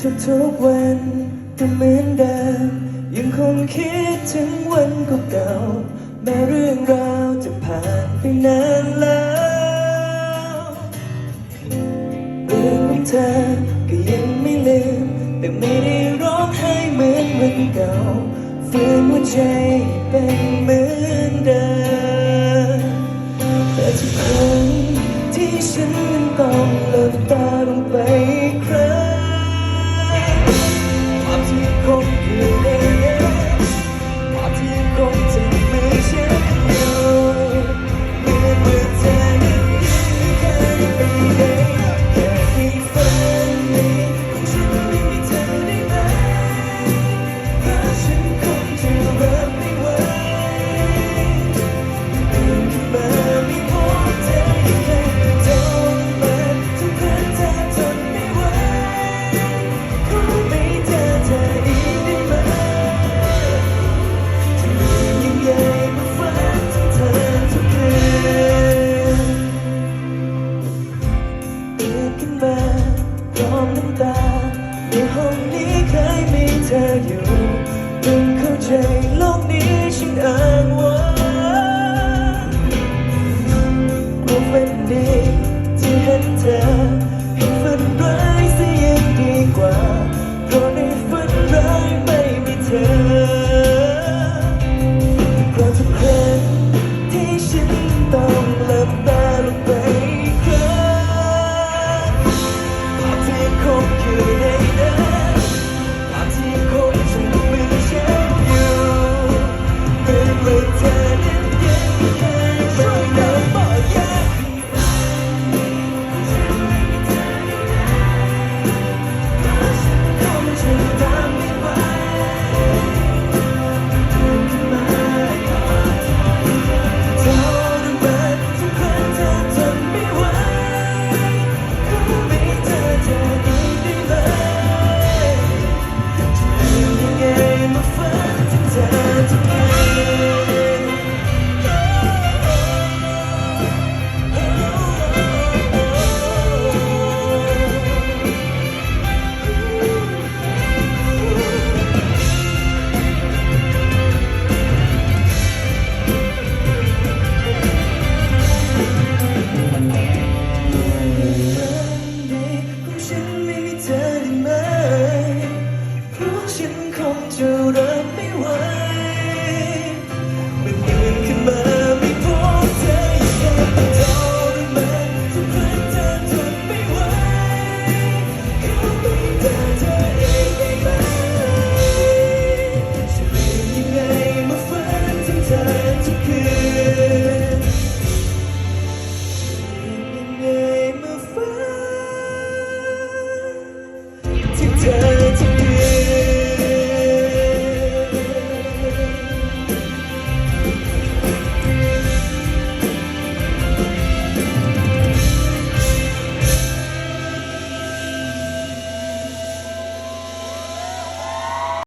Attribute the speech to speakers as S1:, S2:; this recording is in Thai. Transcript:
S1: ทุกๆวันก็เหมือนเดิมยังคงคิดถึงวันกเก่าแม้เรื่องราวจะผ่านไปนานแล้วเรื่องของเธอก็ยังไม่ลืมแต่ไม่ได้ร้องไห้เหมือนวันเก่าฝืนหัวใจเป็นเหมือนเดิมแต่ทุกครั้งที่ฉันนั้นต้องหลับตาลงไป มายอมน้ำตาในห้องนี้เคยมีเธออยู่เพิ่งเข้าใจโลกนี้ฉันอ่ย